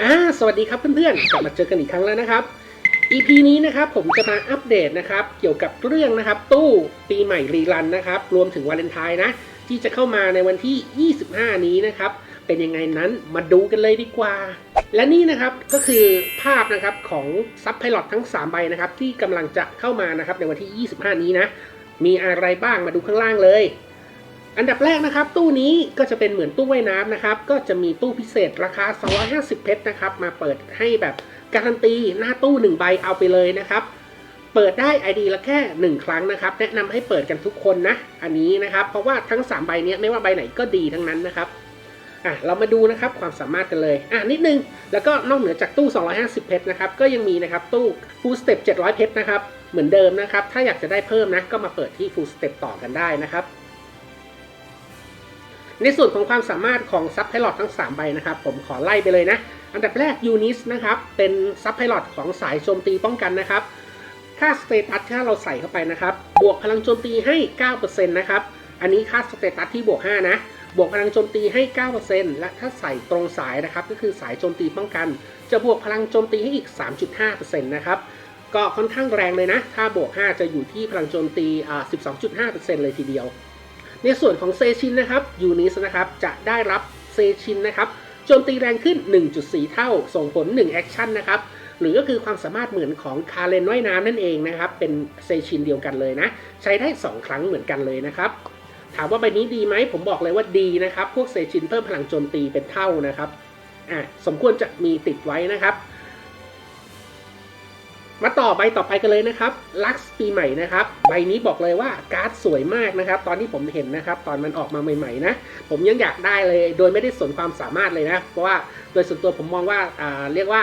อ่าสวัสดีครับเพื่อนๆกลับมาเจอกันอีกครั้งแล้วนะครับ EP นี้นะครับผมจะมาอัปเดตนะครับเกี่ยวกับเรื่องนะครับตู้ปีใหม่รีรันนะครับรวมถึงวาเลนไทน์นะที่จะเข้ามาในวันที่ 25 นี้นะครับเป็นยังไงนั้นมาดูกันเลยดีกว่า และนี่นะครับก็คือภาพนะครับของซับไพลอตทั้ง 3 ใบนะครับที่กำลังจะเข้ามานะครับในวันที่ 25 นี้นะมีอะไรบ้างมาดูข้างล่างเลย อันดับแรกนะครับ ตู้นี้ก็จะเป็นเหมือนตู้ว่ายน้ำนะครับ ก็จะมีตู้พิเศษราคา 250 เพชรนะครับ มาเปิดให้แบบการันตีหน้าตู้ 1 ใบเอาไปเลยนะครับ เปิดได้ ID ละแค่ 1 ครั้งนะครับ แนะนำให้เปิดกันทุกคนนะ อันนี้นะครับ เพราะว่าทั้ง 3 ใบเนี้ยไม่ว่าใบไหนก็ดีทั้งนั้นนะครับอะเรามาดูนะครับความสามารถกันเลยอะนิดนึง แล้วก็นอกเหนือจากตู้ 250 เพชรนะครับ ก็ยังมีนะครับตู้ full step 700 เพชรนะครับ เหมือนเดิมนะครับ ถ้าอยากจะได้เพิ่มนะ ก็มาเปิดที่ full step ต่อกันได้นะครับ ในส่วนของความสามารถของซับไพลอตทั้ง 3 ใบนะครับ ผมขอไล่ไปเลยนะ อันดับแรกยูนิสนะครับ เป็นซับไพลอตของสายโจมตีป้องกันนะครับ ค่าสเตตัสที่เราใส่เข้าไปนะครับ บวกพลังโจมตีให้ 9%นะครับ อันนี้ค่าสเตตัสที่บวก 5 นะ บวกพลังโจมตีให้ 9%และถ้าใส่ตรงสายนะครับ ก็คือสายโจมตีป้องกัน จะบวกพลังโจมตีให้อีก 3.5%นะครับ ก็ค่อนข้างแรงเลยนะ ถ้าบวก 5 จะอยู่ที่พลังโจมตีอ่า12.5%เลยทีเดียว ในส่วนของเซชินนะครับยูนิสนะครับจะได้รับเซชินนะครับโจมตีแรงขึ้น 1.4 เท่า ส่งผล 1 แอคชั่นนะครับ หรือก็คือความสามารถเหมือนของคาเลนว่ายน้ำนั่นเองนะครับ เป็นเซชินเดียวกันเลยนะ ใช้ได้ 2 ครั้งเหมือนกันเลยนะครับ ถามว่าใบนี้ดีไหม ผมบอกเลยว่าดีนะครับ พวกเซชินเพิ่มพลังโจมตีเป็นเท่านะครับ อะ สมควรจะมีติดไว้นะครับ มาต่อใบต่อไปกันเลยนะครับลักซ์ปีใหม่นะครับ ใบนี้บอกเลยว่าการ์ดสวยมากนะครับ ตอนที่ผมเห็นนะครับ ตอนมันออกมาใหม่ๆนะ ผมยังอยากได้เลย โดยไม่ได้สนความสามารถเลยนะ เพราะว่าโดยส่วนตัวผมมองว่าเรียกว่า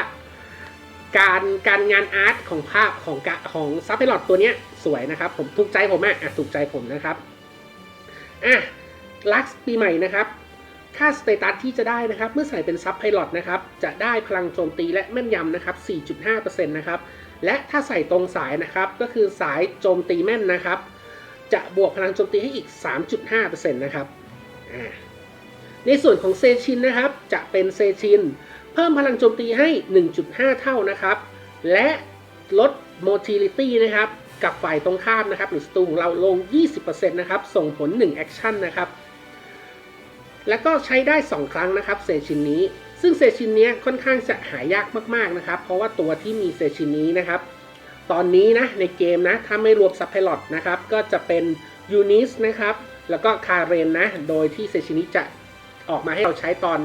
การการงานอาร์ตของภาพของของซับไพลอตตัวนี้สวยนะครับ ผมถูกใจผมอะอะถูกใจผมนะครับอะลักซ์ปีใหม่นะครับค่าสเตตัสที่จะได้นะครับ เมื่อใส่เป็นซับไพลอตนะครับ จะได้พลังโจมตีและแม่นยำนะครับ 4.5%นะครับ และถ้าใส่ตรงสายนะครับก็คือสายโจมตีแม่นนะครับ จะบวกพลังโจมตีให้อีก 3.5%นะครับในส่วนของเซชินนะครับจะเป็นเซชิน เพิ่มพลังโจมตีให้ 1.5 เท่านะครับ และลด motility นะครับกับฝ่ายตรงข้ามนะครับ หรือศัตรูของเราลง 20%นะครับส่งผล 1 แอคชั่นนะครับ แล้วก็ใช้ได้ 2 ครั้งนะครับเซชินนี้ ซึ่งเซชินนี้ค่อนข้างจะหายากมากๆนะครับ เพราะว่าตัวที่มีเซชินนี้นะครับ ตอนนี้นะในเกมนะ ถ้าไม่รวมซับไพลอตนะครับ ก็จะเป็นยูนิสนะครับ แล้วก็คาเรนนะ โดยที่เซชินนี้จะออกมาให้เราใช้ตอน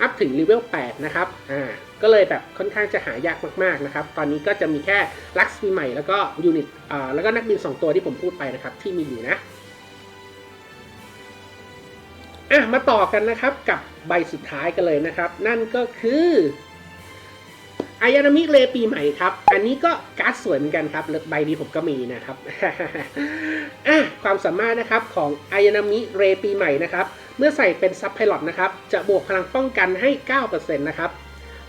อัพถึงเลเวล8นะครับ อ่า ก็เลยแบบค่อนข้างจะหายากมากๆนะครับ ตอนนี้ก็จะมีแค่ลักซ์ปีใหม่แล้วก็ยูนิต อ่า แล้วก็นักบิน 2 ตัวที่ผมพูดไปนะครับที่มีอยู่นะ อะมาต่อกันนะครับกับใบสุดท้ายกันเลยนะครับ นั่นก็คืออายานามิเลปีใหม่ครับ อันนี้ก็การ์ดสวยเหมือนกันครับใบนี้ผมก็มีนะครับอะความสามารถนะครับของอายานามิเรปีใหม่นะครับ เมื่อใส่เป็นซับไพลอตนะครับ จะบวกพลังป้องกันให้ 9%นะครับ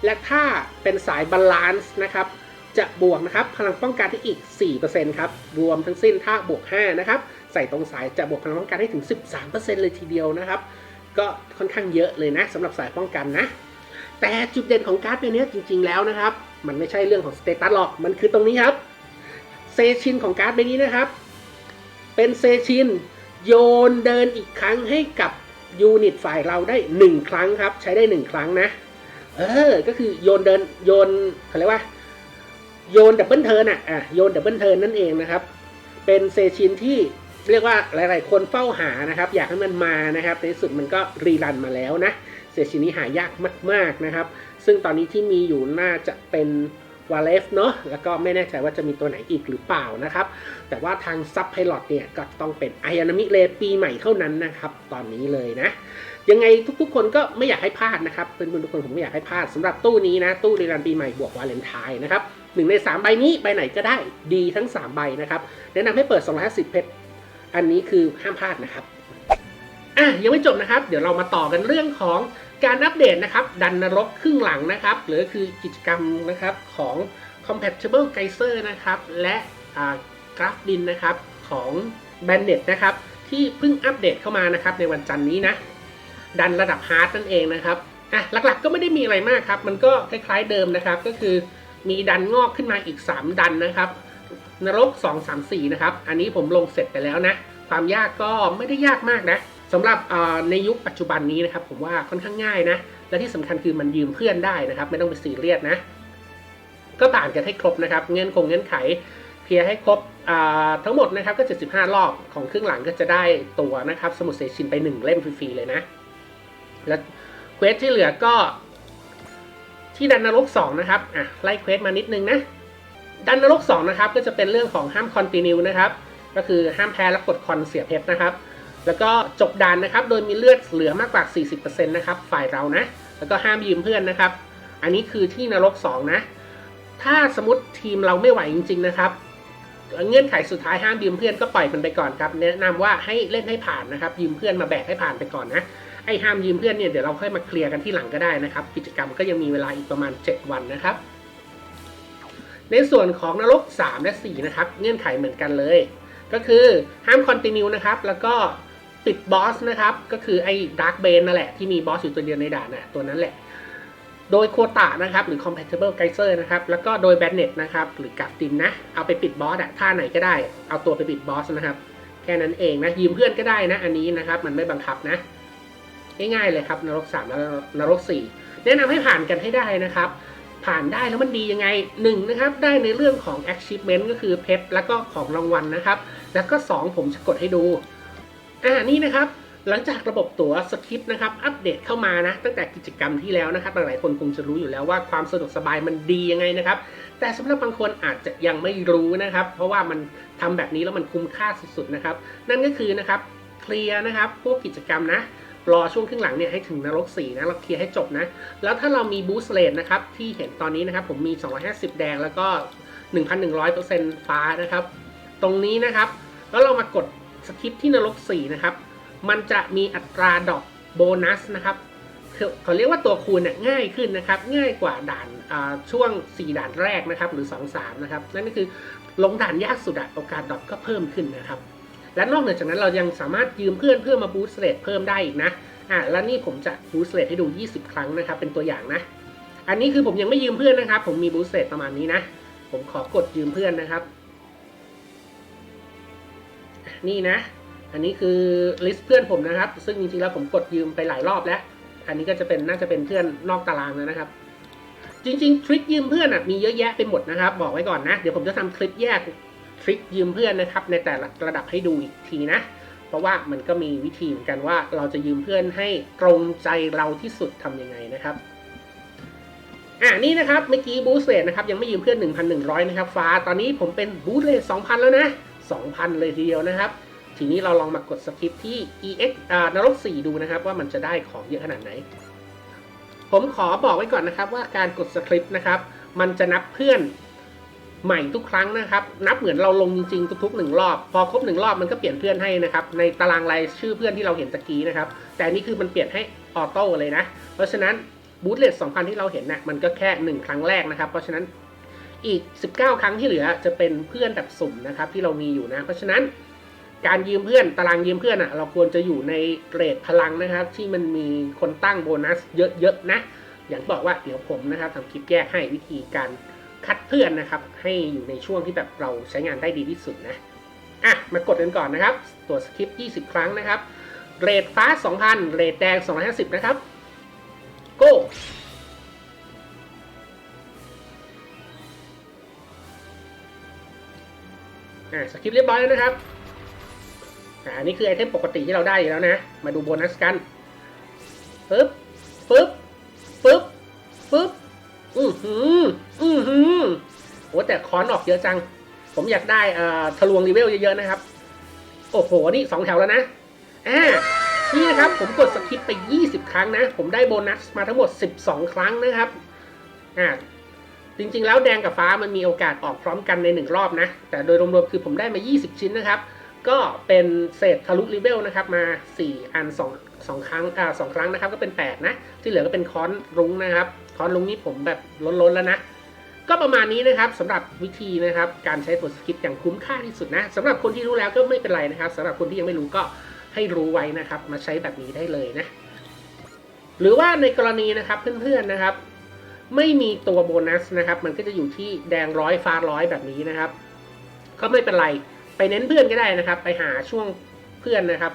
และถ้าเป็นสายบาลานซ์นะครับ จะบวกนะครับพลังป้องกันที่อีก 4%ครับ รวมทั้งสิ้นถ้าบวก 5 นะครับ ใส่ตรงสายจะบวกพลังป้องกันให้ถึง 13%เลยทีเดียวนะครับ ก็ค่อนข้างเยอะเลยนะสำหรับสายป้องกันนะ แต่จุดเด่นของการ์ดใบนี้จริง ๆ แล้วนะครับ มันไม่ใช่เรื่องของสเตตัสหรอก มันคือตรงนี้ครับ เซชินของการ์ดใบนี้นะครับ เป็นเซชินโยนเดินอีกครั้งให้กับยูนิตฝ่ายเราได้ 1 ครั้งครับ ใช้ได้ 1 ครั้งนะ เออ ก็คือโยนเดินโยนเขาเรียกว่า โยนดับเบิลเทิร์นอะอะโยนดับเบิลเทิร์นนั่นเองนะครับ เป็นเซชินที่เรียกว่าหลาย ๆ คนเฝ้าหานะครับ อยากให้มันมานะครับ ในที่สุดมันก็รีรันมาแล้วนะเซชินนี้หายากมาก ๆ นะครับ ซึ่งตอนนี้ที่มีอยู่น่าจะเป็นวาเลฟเนาะแล้วก็ไม่แน่ใจว่าจะมีตัวไหนอีกหรือเปล่านะครับ แต่ว่าทางซับไพลอตเนี่ยก็ต้องเป็นไอ a นามิเลปีใหม่เท่านั้นนะครับ ตอนนี้เลยนะ ยังไงทุกๆ คนก็ไม่อยากให้พลาดนะครับเพื่อนๆทุกคนผมไม่อยากให้พลาดสำหรับตู้นี้นะ ตู้รีรันปีใหม่บวกวาเลนไทน์นะครับ หนึ่งใน 3 ใบนี้ใบไหนก็ได้ดีทั้ง 3 ใบนะครับ แนะนำให้เปิด 250 เพชร อันนี้คือห้ามพลาดนะครับ อะยังไม่จบนะครับ เดี๋ยวเรามาต่อกันเรื่องของการอัปเดตนะครับ ดันนรกครึ่งหลังนะครับ หรือคือกิจกรรมนะครับของ Compatible Geyser นะครับ และกราฟดินนะครับของ b a n d e t นะครับ ที่เพิ่งอัปเดตเข้ามานะครับในวันจันทร์นี้นะ ดันระดับฮาร์ดนั่นเองนะครับอะหลักๆก็ไม่ได้มีอะไรมากครับ มันก็คล้ายๆเดิมนะครับก็คือ มีดันงอกขึ้นมาอีก 3 ดันนะครับ นรก 2 3 4 นะครับ อันนี้ผมลงเสร็จไปแล้วนะ ความยากก็ไม่ได้ยากมากนะสำหรับในยุคปัจจุบันนี้นะครับผมว่าค่อนข้างง่ายนะ และที่สำคัญคือมันยืมเพื่อนได้นะครับ ไม่ต้องไปซีเรียสนะ ก็ผ่านกันให้ครบนะครับ เงื่อนคงเงื่อนไขเพียรให้ครบทั้งหมดนะครับก็ 75 รอบของครึ่งหลังก็จะได้ตัวนะครับ สมุดเซชินไป 1 เล่มฟรีๆเลยนะ และเควสที่เหลือก็ ที่ดันนรก2นะครับอะไล่เควสมานิดนึงนะดันนรก2นะครับก็จะเป็นเรื่องของห้ามคอนติเนียนะครับก็คือห้ามแพ้และกดคอนเสียเพชรนะครับแล้วก็จบดันนะครับ โดยมีเลือดเหลือมากกว่า 40%นะครับ ฝ่ายเรานะ แล้วก็ห้ามยืมเพื่อนนะครับ อันนี้คือที่นรก 2 นะ ถ้าสมมติทีมเราไม่ไหวจริง ๆ นะครับ เงื่อนไขสุดท้ายห้ามยืมเพื่อนก็ปล่อยมันไปก่อนครับ แนะนำว่าให้เล่นให้ผ่านนะครับ ยืมเพื่อนมาแบกให้ผ่านไปก่อนนะ ไอ้ห้ามยืมเพื่อนเนี่ยเดี๋ยวเราค่อยมาเคลียร์กันที่หลังก็ได้นะครับ กิจกรรมก็ยังมีเวลาอีกประมาณ 7 วันนะครับ ในส่วนของนรก 3 และ 4 นะครับ เงื่อนไขเหมือนกันเลย ก็คือห้ามคอนติเนียนะครับ แล้วก็ปิดบอสนะครับ ก็คือไอ้ดาร์กเบนนั่นแหละที่มีบอสอยู่ตัวเดียวในด่านน่ะตัวนั้นแหละ โดยโคตะนะครับ หรือ compatible geyser นะครับ แล้วก็โดย b a n n e t นะครับ หรือกัดตินนะ เอาไปปิดบอสอะท่าไหนก็ได้ เอาตัวไปปิดบอสนะครับ แค่นั้นเองนะยืมเพื่อนก็ได้นะ อันนี้นะครับ มันไม่บังคับนะ ง่ายๆเลยครับนรก3และนรก 4 แนะนำให้ผ่านกันให้ได้นะครับ ผ่านได้แล้วมันดียังไง1นะครับได้ในเรื่องของ achievement ก็คือเพชรแล้วก็ของรางวัลนะครับ แล้วก็ 2 ผมจะกดให้ดูอ่านี่นะครับหลังจากระบบตั๋วสคริปต์นะครับอัปเดตเข้ามานะตั้งแต่กิจกรรมที่แล้วนะครับหลายๆคนคงจะรู้อยู่แล้วว่าความสะดวกสบายมันดียังไงนะครับ แต่สำหรับบางคนอาจจะยังไม่รู้นะครับ เพราะว่ามันทำแบบนี้แล้วมันคุ้มค่าสุดๆนะครับ นั่นก็คือนะครับเคลียร์นะครับพวกกิจกรรมนะ รอช่วงครึ่งหลังเนี่ยให้ถึงนรก 4 นะเราเคลียร์ให้จบนะ แล้วถ้าเรามีบูสเลนนะครับที่เห็นตอนนี้นะครับผมมี 250 แดงแล้วก็ 1,100%ฟ้านะครับ ตรงนี้นะครับ แล้วเรามากดสคริปที่นรก 4 นะครับ มันจะมีอัตราดอกโบนัสนะครับเขาเรียกว่าตัวคูณเนี่ยง่ายขึ้นนะครับ ง่ายกว่าด่านช่วง 4 ด่านแรกนะครับ หรือ 2 3 นะครับ นั่นก็คือลงด่านยากสุดโอกาสดอกก็เพิ่มขึ้นนะครับ และนอกเหนือจากนั้นเรายังสามารถยืมเพื่อนเพื่อมาบูสต์เรทเพิ่มได้อีกนะอะแล้วนี่ผมจะบูสต์เรทให้ดู 20 ครั้งนะครับ เป็นตัวอย่างนะ อันนี้คือผมยังไม่ยืมเพื่อนนะครับ ผมมีบูสต์เรทประมาณนี้นะ ผมขอกดยืมเพื่อนนะครับ นี่นะ อันนี้คือลิสต์เพื่อนผมนะครับ ซึ่งจริงๆแล้วผมกดยืมไปหลายรอบแล้ว อันนี้ก็จะเป็นน่าจะเป็นเพื่อนนอกตารางแล้วนะครับจริงๆทริคยืมเพื่อนอะมีเยอะแยะไปหมดนะครับ บอกไว้ก่อนนะ เดี๋ยวผมจะทำคลิปแยก ทริคยืมเพื่อนนะครับในแต่ละระดับให้ดูอีกทีนะ เพราะว่ามันก็มีวิธีเหมือนกันว่าเราจะยืมเพื่อนให้ตรงใจเราที่สุดทำยังไงนะครับอ่านี่นะครับเมื่อกี้บูสเลตนะครับยังไม่ยืมเพื่อน 1,100 นะครับฟ้าตอนนี้ผมเป็นบูสเลต2,000 แล้วนะ 2,000 เลยทีเดียวนะครับ ทีนี้เราลองมากดสคริปที่ ex อ่านรก 4 ดูนะครับ ว่ามันจะได้ของเยอะขนาดไหน ผมขอบอกไว้ก่อนนะครับว่าการกดสคริปต์นะครับ มันจะนับเพื่อน ใหม่ทุกครั้งนะครับ นับเหมือนเราลงจริงๆทุกๆหนึ่งรอบ พอครบหนึ่งรอบมันก็เปลี่ยนเพื่อนให้นะครับ ในตารางรายชื่อเพื่อนที่เราเห็นตะกี้นะครับ แต่นี่คือมันเปลี่ยนให้ออโต้เลยนะ เพราะฉะนั้นบูทเลส2,000ที่เราเห็นนะ่ะมันก็แค่ 1 ครั้งแรกนะครับ เพราะฉะนั้นอีก 19 ครั้งที่เหลือจะเป็นเพื่อนแบบสุ่มนะครับที่เรามีอยู่นะ เพราะฉะนั้นการยืมเพื่อนตารางยืมเพื่อนอะเราควรจะอยู่ในเรทพลังนะครับ ที่มันมีคนตั้งโบนัสเยอะๆนะ อย่างบอกว่าเดี๋ยวผมนะครับทำคลิปแยกให้วิธีการ คัดเพื่อนนะครับ ให้อยู่ในช่วงที่แบบเราใช้งานได้ดีที่สุดนะอะมากดกันก่อนนะครับ ตัวสคริปต์20 ครั้งนะครับเรทฟ้า 2,000เรทแดง 250 นะครับ โก้อ่าสคริปต์เรียบร้อยแล้วนะครับอ่าอันนี้คือไอเทมปกติที่เราได้อยู่แล้วนะ มาดูโบนัสกันปึ๊บปึ๊บปึ๊บปึ๊บ อือหือ อือหือโอ้แต่คอนออกเยอะจัง ผมอยากได้เอ่อทะลวงรีเวลเยอะๆนะครับ โอ้โห นี่สองแถวแล้วนะอ่านี่นะครับผมกดสคิปไป 20 ครั้งนะ ผมได้โบนัสมาทั้งหมด 12 ครั้งนะครับอ่าจริงๆ แล้วแดงกับฟ้ามันมีโอกาสออกพร้อมกันในหนึ่งรอบนะ แต่โดยรวมๆคือผมได้มา 20 ชิ้นนะครับ ก็เป็นเศษทะลุรีเวลนะครับมา 4 อัน 2 2ครั้งอ่าสองครั้งนะครับก็เป็น8นะ ที่เหลือก็เป็นค้อนรุ้งนะครับ ค้อนรุ้งนี่ผมแบบล้นๆแล้วนะ ก็ประมาณนี้นะครับสำหรับวิธีนะครับ การใช้ตัวสคริปอย่างคุ้มค่าที่สุดนะสำหรับคนที่รู้แล้วก็ไม่เป็นไรนะครับสำหรับคนที่ยังไม่รู้ก็ให้รู้ไว้นะครับ มาใช้แบบนี้ได้เลยนะ หรือว่าในกรณีนะครับเพื่อนๆนะครับ ไม่มีตัวโบนัสนะครับ มันก็จะอยู่ที่แดงร้อยฟ้าร้อยแบบนี้นะครับ ก็ไม่เป็นไร ไปเน้นเพื่อนก็ได้นะครับ ไปหาช่วงเพื่อนนะครับ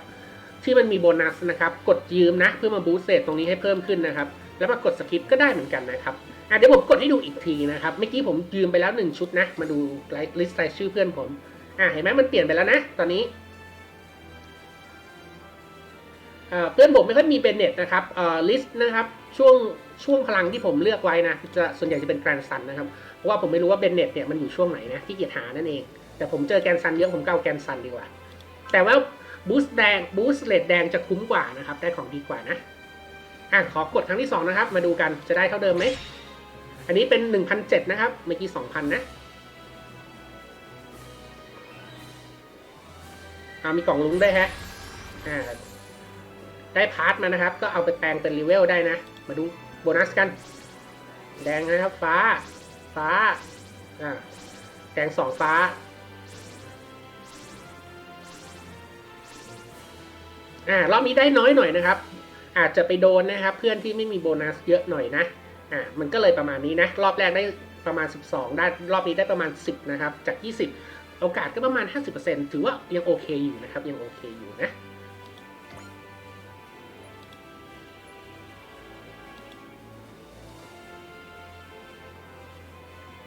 ที่มันมีโบนัสนะครับ กดยืมนะ เพื่อมาบูสต์เรทตรงนี้ให้เพิ่มขึ้นนะครับ แล้วมากดสกิปก็ได้เหมือนกันนะครับอะเดี๋ยวผมกดให้ดูอีกทีนะครับ เมื่อกี้ผมยืมไปแล้วหนึ่งชุดนะ มาดูลิสต์รายชื่อเพื่อนผมอะเห็นไหมมันเปลี่ยนไปแล้วนะ ตอนนี้อ่าเพื่อนผมไม่ค่อยมีเบนเน็ตนะครับเออลิสต์นะครับช่วงช่วงพลังที่ผมเลือกไว้นะจะส่วนใหญ่จะเป็นแกรนซันนะครับเพราะว่าผมไม่รู้ว่าเบนเน็ตเนี่ยมันอยู่ช่วงไหนนะที่เกียรหานั่นเอง แต่ผมเจอแกรนซันเยอะผมก็เอาแกรนซันดีกว่า แต่ว่า บูสต์แดงบูสต์เลดแดงจะคุ้มกว่านะครับ ได้ของดีกว่านะอะขอกดครั้งที่สองนะครับ มาดูกันจะได้เท่าเดิมไหม อันนี้เป็นหนึ่งพันเจ็ดนะครับ เมื่อกี้สองพันนะอ่ามีกล่องลุ้งได้วยฮะอ่าได้พาร์ทมานะครับ ก็เอาไปแปลงเป็นรีเวลได้นะ มาดูโบนัสกัน แดงนะครับ ฟ้า ฟ้าอ่าแดงสองฟ้า อ่ารอบนี้ได้น้อยหน่อยนะครับ อาจจะไปโดนนะครับ เพื่อนที่ไม่มีโบนัสเยอะหน่อยนะอ่ามันก็เลยประมาณนี้นะ รอบแรกได้ประมาณ 12 ได้รอบนี้ได้ประมาณ 10 นะครับ จาก 20 โอกาสก็ประมาณ 50%ถือว่ายังโอเคอยู่นะครับ ยังโอเคอยู่นะ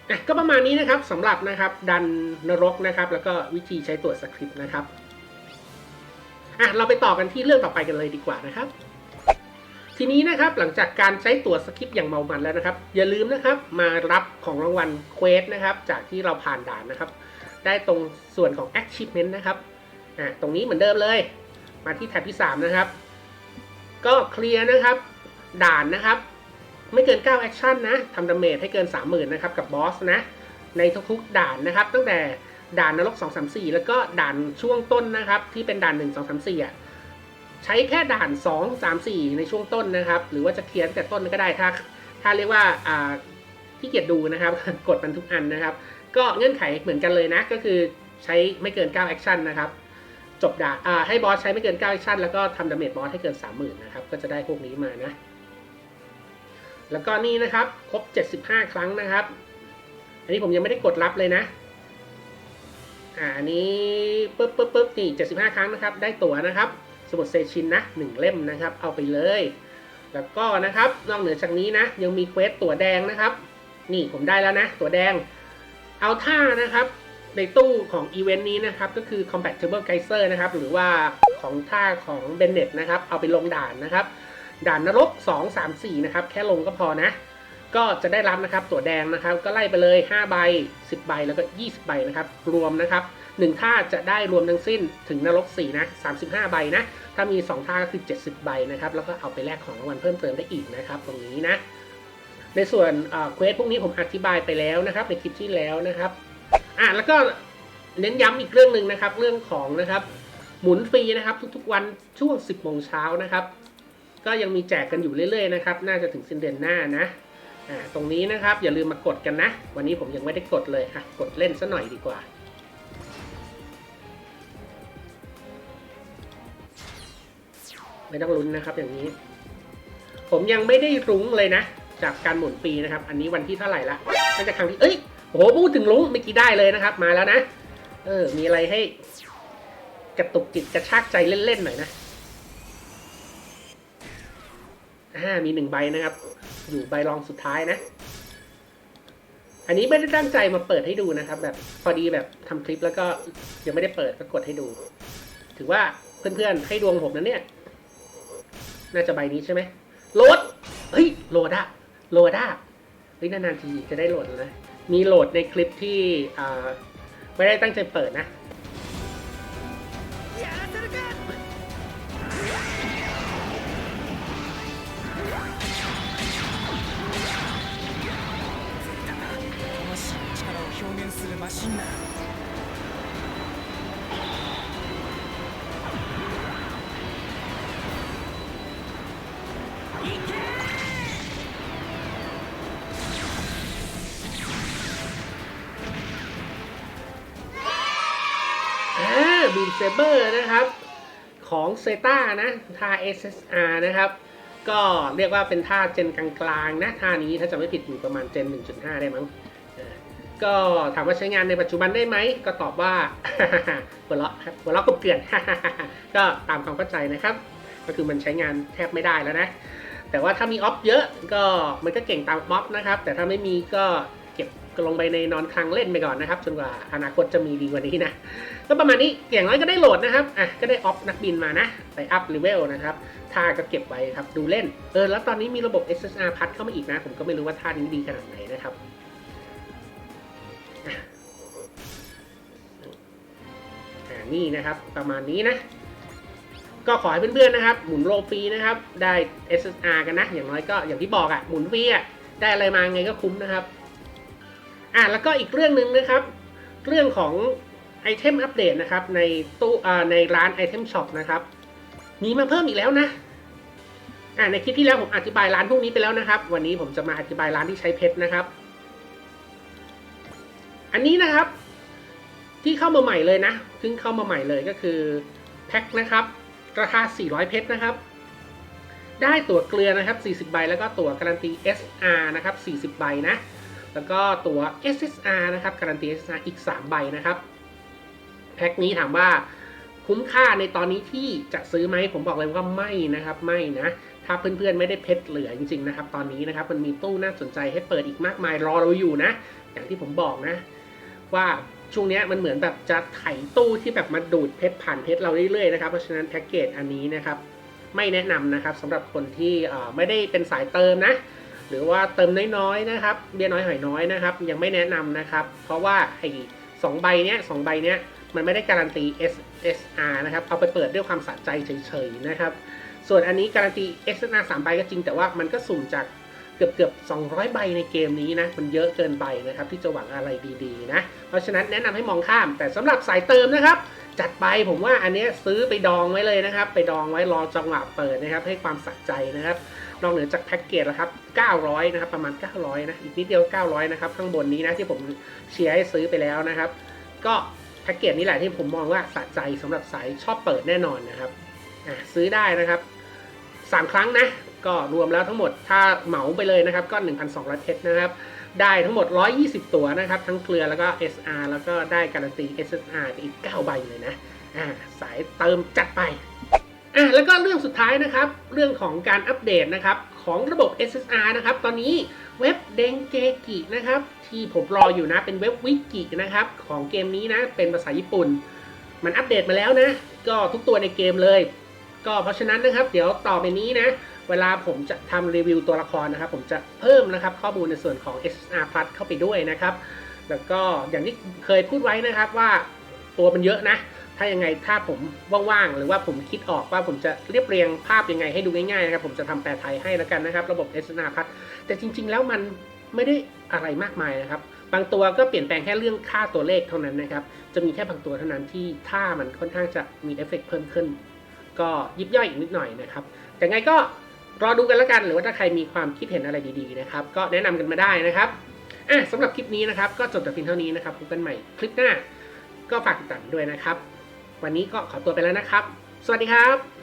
อะก็ประมาณนี้นะครับสำหรับนะครับดันนรกนะครับ แล้วก็วิธีใช้ตัวสคริปต์นะครับ อะเราไปต่อกันที่เรื่องต่อไปกันเลยดีกว่านะครับ ทีนี้นะครับหลังจากการใช้ตัวสคริปต์อย่างเมามันแล้วนะครับ อย่าลืมนะครับมารับของรางวัลเควสนะครับ จากที่เราผ่านด่านนะครับ ได้ตรงส่วนของ achievement นะครับอะตรงนี้เหมือนเดิมเลย มาที่แท็บที่ 3 นะครับ ก็เคลียร์นะครับ ด่านนะครับ ไม่เกิน9แอคชั่นนะทำดาเมจให้เกิน 30,000นะครับกับบอสนะในทุกๆด่านนะครับ ตั้งแต่ ด่านนรก 2 3 4 แล้วก็ด่านช่วงต้นนะครับ ที่เป็นด่าน 1 2 3 4อะใช้แค่ด่าน 2 3 4 ในช่วงต้นนะครับ หรือว่าจะเคลียร์แต่ต้นก็ได้ถ้าถ้าเรียกว่าอ่าที่เกียจดูนะครับ กดมันทุกอันนะครับ ก็เงื่อนไขเหมือนกันเลยนะ ก็คือใช้ไม่เกิน 9 แอคชั่นนะครับ จบด่านอ่าให้บอสใช้ไม่เกิน 9 แอคชั่นแล้วก็ทำดาเมจบอสให้เกิน 30,000นะครับ ก็จะได้พวกนี้มานะ แล้วก็นี่นะครับ ครบ 75 ครั้งนะครับ อันนี้ผมยังไม่ได้กดรับเลยนะ อ่าอันนี้ปึ๊บปึ๊บปึ๊บนี่75ครั้งนะครับ ได้ตั๋วนะครับ สมุดเซชินนะ1เล่มนะครับ เอาไปเลย แล้วก็นะครับนอกเหนือจากนี้นะ ยังมีเควสตั๋วแดงนะครับ นี่ผมได้แล้วนะ ตั๋วแดง เอาท่านะครับในตู้ของอีเวนต์นี้นะครับ ก็คือ Compatible Geyser นะครับ หรือว่าของท่าของ b e n n e t นะครับ เอาไปลงด่านนะครับ ด่านนรก 2 3 4 นะครับ แค่ลงก็พอนะ ก็จะได้รับนะครับตั๋วแดงนะครับ ก็ไล่ไปเลย 5 ใบ 10 ใบแล้วก็ 20 ใบนะครับ รวมนะครับ1ท่าจะได้รวมทั้งสิ้นถึงนรก4นะ35 ใบนะถ้ามี 2 ท่าก็คือ 70 ใบนะครับแล้วก็เอาไปแลกของรางวัลเพิ่มเติมได้อีกนะครับตรงนี้นะในส่วนเควสพวกนี้ผมอธิบายไปแล้วนะครับในคลิปที่แล้วนะครับอะแล้วก็เน้นย้ำอีกเรื่องหนึ่งนะครับ เรื่องของนะครับหมุนฟรีนะครับทุกๆวันช่วง 10โมงเช้านะครับ ก็ยังมีแจกกันอยู่เรื่อยๆนะครับ น่าจะถึงสิ้นเดือนหน้านะ ตรงนี้นะครับอย่าลืมมากดกันนะ วันนี้ผมยังไม่ได้กดเลยอะกดเล่นซะหน่อยดีกว่า ไม่ต้องลุ้นนะครับอย่างนี้ ผมยังไม่ได้รุ้งเลยนะ จากการหมุนฟรีนะครับ อันนี้วันที่เท่าไหร่ละน่าจะครั้งที่เอ้ยโหพูดถึงลุ้งเมื่อกี้ได้เลยนะครับ มาแล้วนะเออ มีอะไรให้กระตุกจิตกระชากใจเล่นๆหน่อยนะอ่ามีหนึ่งใบนะครับ อยู่ใบรองสุดท้ายนะ อันนี้ไม่ได้ตั้งใจมาเปิดให้ดูนะครับ แบบพอดีแบบทำคลิปแล้วก็ยังไม่ได้เปิดก็กดให้ดู ถือว่าเพื่อนๆให้ดวงผมนะเนี่ย น่าจะใบนี้ใช่ไหมโหลดเฮ้ยโหลดอะโหลดอะเฮ้ยนานๆทีจะได้โหลดแล้วนะมีโหลดในคลิปที่ไม่ได้ตั้งใจเปิดนะ บีเซเบอร์นะครับ ของเซตานะท่า SSR นะครับ ก็เรียกว่าเป็นท่าเจนกลางๆนะท่านี้ถ้าจะไม่ผิดอยู่ประมาณเจน 1.5 ได้มั้ง ก็ถามว่าใช้งานในปัจจุบันได้ไหม ก็ตอบว่าหัวเราะครับหัวเราะกบเกลื่อนก็ตามความเข้าใจนะครับ ก็คือมันใช้งานแทบไม่ได้แล้วนะ แต่ว่าถ้ามีออฟเยอะก็มันก็เก่งตามออฟนะครับ แต่ถ้าไม่มีก็เก็บลงไปในนอนคลังเล่นไปก่อนนะครับจนกว่าอนาคตจะมีดีกว่านี้นะก็ประมาณนี้อย่างน้อยก็ได้โหลดนะครับอะก็ได้ออฟนักบินมานะไปอัพเลเวลนะครับท่าก็เก็บไว้ครับดูเล่นเออแล้วตอนนี้มีระบบ SSR พัดเข้ามาอีกนะ ผมก็ไม่รู้ว่าท่านี้ดีขนาดไหนนะครับ นี่นะครับ ประมาณนี้นะ ก็ขอให้เพื่อนๆนะครับ หมุนโลฟรีนะครับ ได้ SSR กันนะ อย่างน้อยก็อย่างที่บอกอะ่ะ หมุนฟรีอะ่ะ ได้อะไรมาไงก็คุ้มนะครับ อะแล้วก็อีกเรื่องหนึ่งนะครับ เรื่องของไอเทมอัปเดตนะครับ ในตู้อ่าในร้านไอเทมช็อปนะครับ มีมาเพิ่มอีกแล้วนะอ่าในคลิปที่แล้วผมอธิบายร้านพวกนี้ไปแล้วนะครับ วันนี้ผมจะมาอธิบายร้านที่ใช้เพชรนะครับ อันนี้นะครับ ที่เข้ามาใหม่เลยนะเพิ่งเข้ามาใหม่เลยก็คือแพ็คนะครับ ราคา 400 เพชรนะครับ ได้ตั๋วเกลือนะครับ 40 ใบ แล้วก็ตั๋วการันตี SR นะครับ 40 ใบนะ แล้วก็ตั๋ว SSR นะครับ การันตี SSR อีก 3 ใบนะครับ แพ็คนี้ถามว่าคุ้มค่าในตอนนี้ที่จะซื้อไหมผมบอกเลยว่าไม่นะครับ ไม่นะ ถ้าเพื่อนๆไม่ได้เพชรเหลือจริงๆนะครับ ตอนนี้นะครับ มันมีตู้น่าสนใจให้เปิดอีกมากมายรอเราอยู่นะ อย่างที่ผมบอกนะ ว่า ช่วงนี้มันเหมือนแบบจะไถตู้ที่แบบมาดูดเพชรผ่านเพชรเราเรื่อยๆนะครับเพราะฉะนั้นแพ็กเกจอันนี้นะครับไม่แนะนำนะครับสำหรับคนที่ไม่ได้เป็นสายเติมนะหรือว่าเติมน้อยๆนะครับเบี้ยน้อยหอยน้อยนะครับ ยังไม่แนะนำนะครับ เพราะว่าไอ้สองใบเนี้ยสองใบเนี้ยมันไม่ได้การันตี SSR นะครับเอาไปเปิดด้วยความสะใจเฉยๆนะครับ ส่วนอันนี้การันตี SSR 3ใบก็จริงแต่ว่ามันก็สุ่มจาก เกือบเกือบ200 ใบในเกมนี้นะ มันเยอะเกินไปนะครับ ที่จะหวังอะไรดีๆนะ เพราะฉะนั้นแนะนำให้มองข้าม แต่สำหรับสายเติมนะครับ จัดไปผมว่าอันนี้ซื้อไปดองไว้เลยนะครับ ไปดองไว้รอจังหวะเปิดนะครับ ให้ความสะใจนะครับนอกเหนือจากแพ็กเกจแล้วครับ 900 นะครับ ประมาณ 900 นะ อีกนิดเดียว 900 นะครับ ข้างบนนี้นะ ที่ผมเชียร์ให้ซื้อไปแล้วนะครับ ก็แพ็กเกจนี้แหละที่ผมมองว่าสะใจสำหรับสายชอบเปิดแน่นอนนะครับ ซื้อได้นะครับ 3 ครั้งนะ ก็รวมแล้วทั้งหมดถ้าเหมาไปเลยนะครับก็ 1,200เพชรนะครับ ได้ทั้งหมด 120 ตัวนะครับ ทั้งเกลือแล้วก็ SR แล้วก็ได้การันตี SSR ไปอีก 9 ใบเลยนะอ่าสายเติมจัดไปอะแล้วก็เรื่องสุดท้ายนะครับ เรื่องของการอัปเดตนะครับ ของระบบ SSR นะครับ ตอนนี้เว็บเดงเกกินะครับ ที่ผมรออยู่นะเป็นเว็บวิกินะครับ ของเกมนี้นะ เป็นภาษาญี่ปุ่น มันอัปเดตมาแล้วนะ ก็ทุกตัวในเกมเลย ก็เพราะฉะนั้นนะครับ เดี๋ยวต่อไปนี้นะ เวลาผมจะทำรีวิวตัวละครนะครับ ผมจะเพิ่มนะครับข้อมูลในส่วนของ S R Plus เข้าไปด้วยนะครับ แล้วก็อย่างที่เคยพูดไว้นะครับว่าตัวมันเยอะนะ ถ้ายังไงถ้าผมว่างๆหรือว่าผมคิดออกว่าผมจะเรียบเรียงภาพยังไงให้ดูง่ายๆนะครับ ผมจะทำแปลไทยให้แล้วกันนะครับ ระบบ SNR พัดแต่จริง ๆ แล้วมันไม่ได้อะไรมากมายนะครับ บางตัวก็เปลี่ยนแปลงแค่เรื่องค่าตัวเลขเท่านั้นนะครับ จะมีแค่บางตัวเท่านั้นที่ถ้ามันค่อนข้างจะมีเอฟเฟกต์เพิ่มขึ้น ก็ยิบย่อยอีกนิดหน่อยนะครับ แต่ไงก็ รอดูกันแล้วกัน หรือว่าถ้าใครมีความคิดเห็นอะไรดีๆนะครับ ก็แนะนำกันมาได้นะครับอะสำหรับคลิปนี้นะครับ ก็จบแต่เพียงเท่านี้นะครับพบกันใหม่คลิปหน้า ก็ฝากติดตามด้วยนะครับ วันนี้ก็ขอตัวไปแล้วนะครับ สวัสดีครับ